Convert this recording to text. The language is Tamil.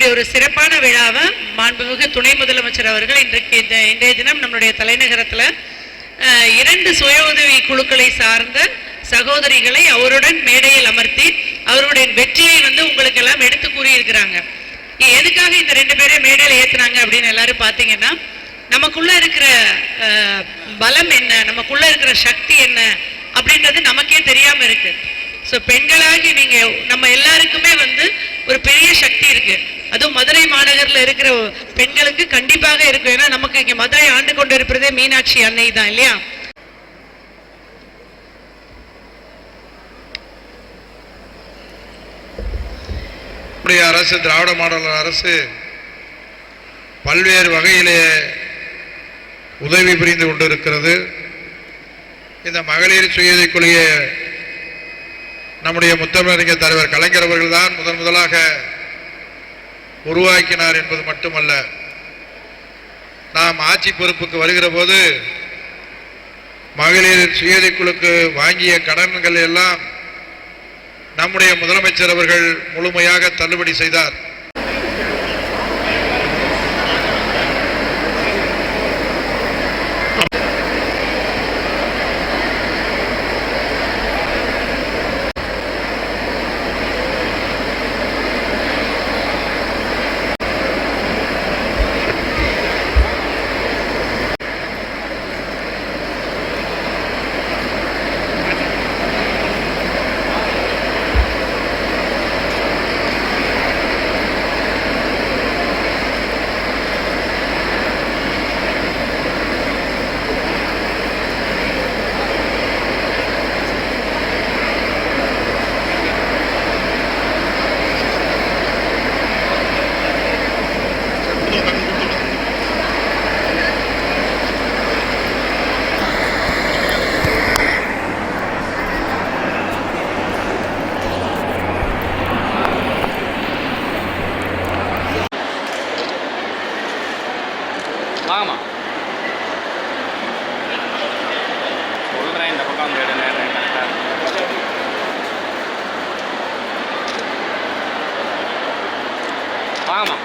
இப்படி ஒரு சிறப்பான விழாவை மாண்புமிகு துணை முதலமைச்சர் அவர்கள் இன்றைக்கு இந்த இன்றைய தினம் நம்மளுடைய தலைநகரத்தில் இரண்டு சுய உதவி குழுக்களை சார்ந்த சகோதரிகளை அவருடன் மேடையில் அமர்த்தி அவருடைய வெற்றியை வந்து உங்களுக்கு எல்லாம் எடுத்து கூறியிருக்கிறாங்க. எதுக்காக இந்த ரெண்டு பேரையும் மேடையில் ஏற்றுனாங்க அப்படின்னு எல்லாரும் பார்த்தீங்கன்னா நமக்குள்ள இருக்கிற பலம் என்ன நமக்குள்ள இருக்கிற சக்தி என்ன அப்படின்றது நமக்கே தெரியாம இருக்கு. ஸோ பெண்களாகி நீங்க நம்ம எல்லாருக்குமே ஒரு பெரிய சக்தி இருக்கு. அதுவும் மதுரை மாநகர்ல இருக்கிற பெண்களுக்கு கண்டிப்பாக இருக்கும். ஏன்னா நமக்கு இங்க மதுரை ஆண்டு கொண்டு இருப்பதே மீனாட்சி அன்னை தான் இல்லையா? அரசு திராவிட மாடல் அரசு பல்வேறு வகையிலே உதவி புரிந்து கொண்டிருக்கிறது. இந்த மகளிர் சுயதை குழுய நம்முடைய முத்தமிழறிஞர் தலைவர் கலைஞர் அவர்கள் தான் முதன் முதலாக உருவாக்கினார் என்பது மட்டுமல்ல. நாம் ஆட்சி பொறுப்புக்கு வருகிற போது மகளிர் சுயதை குழுக்கு வாங்கிய கடன்கள் எல்லாம் நம்முடைய முதலமைச்சர் அவர்கள் முழுமையாக தள்ளுபடி செய்தார். வாங்கம்மா சொல்கிறேன் இந்த பக்கம் வந்து எடுங்க கரெக்டாக வாங்கம்மா